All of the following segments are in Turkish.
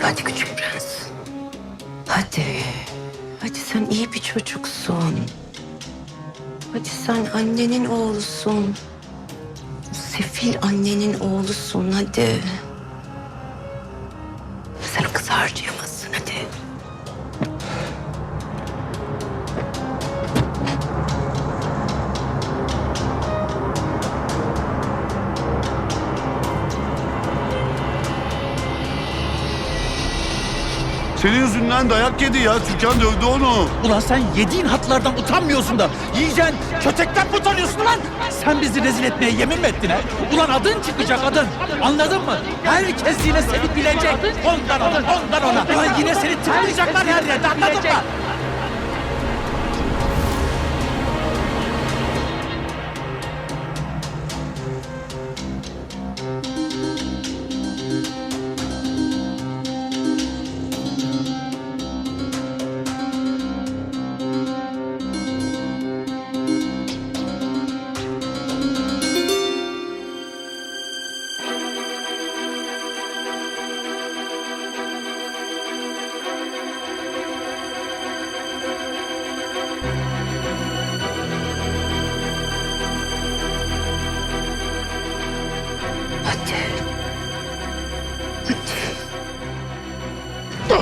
Hadi küçük prens. Hadi. Hadi sen iyi bir çocuksun. Hadi sen annenin oğlusun. Sefil annenin oğlusun hadi. Senin yüzünden dayak yedi ya. Türkan dövdü onu. Ulan sen yediğin hatlardan utanmıyorsun da yiyeceksin kötekten mi utanıyorsun lan? Sen bizi rezil etmeye yemin mi ettin ha? Ulan adın çıkacak adın. Anladın mı? Herkes yine seni bilecek. Ondan ona, ondan ona. Ulan yine seni tıklayacaklar her yerde anladın mı?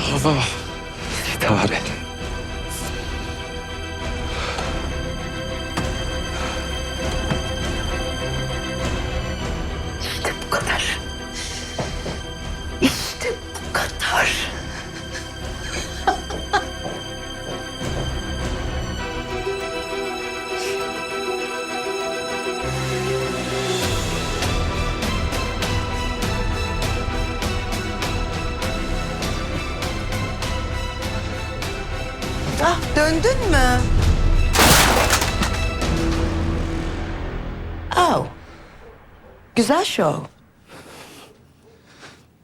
Sitare. İşte Ah döndün mü? Oh. Güzel şov.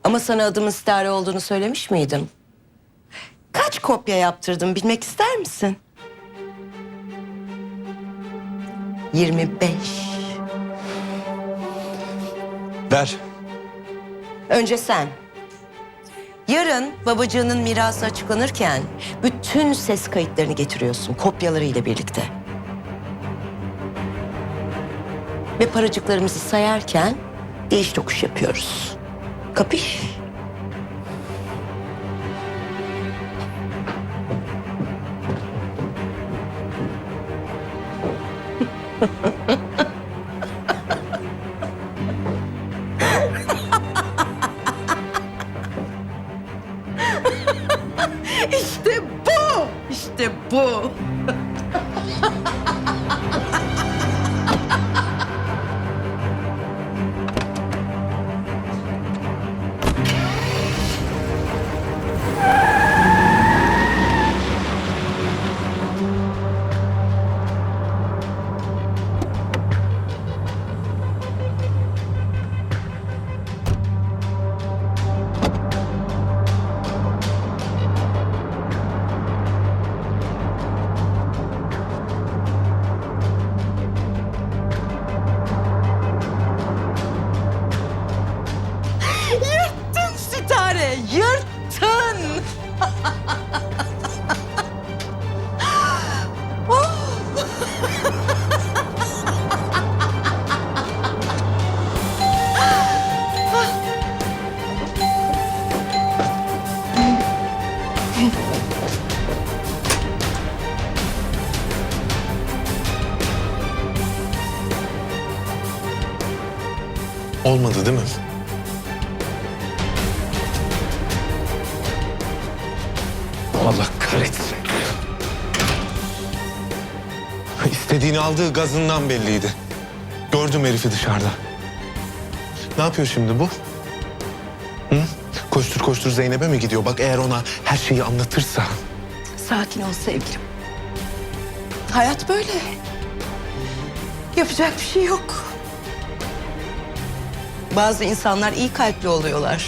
Ama sana adımın Stare olduğunu söylemiş miydim? Kaç kopya yaptırdım bilmek ister misin? 25. Ver. Önce sen. Yarın babacığının mirası açıklanırken bütün ses kayıtlarını getiriyorsun kopyalarıyla birlikte. Ve paracıklarımızı sayarken değiş tokuş yapıyoruz. Kapış? İşte bu. İşte bu. Sitare, yırttın. Olmadı değil mi? Allah kahretsin. İstediğini aldığı gazından belliydi. Gördüm herifi dışarıda. Ne yapıyor şimdi bu? Hı? Koştur koştur Zeynep'e mi gidiyor? Bak eğer ona her şeyi anlatırsa... Sakin ol sevgilim. Hayat böyle. Yapacak bir şey yok. Bazı insanlar iyi kalpli oluyorlar.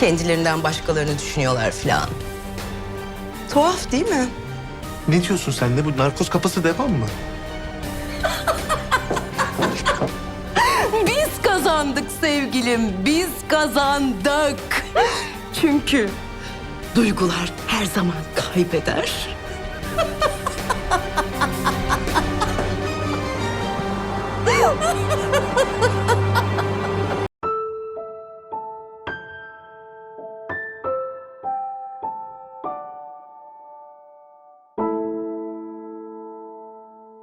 Kendilerinden başkalarını düşünüyorlar filan. Tuhaf değil mi? Ne diyorsun sen? Ne bu narkoz kafası devam mı? Biz kazandık sevgilim, biz kazandık. Çünkü duygular her zaman kaybeder.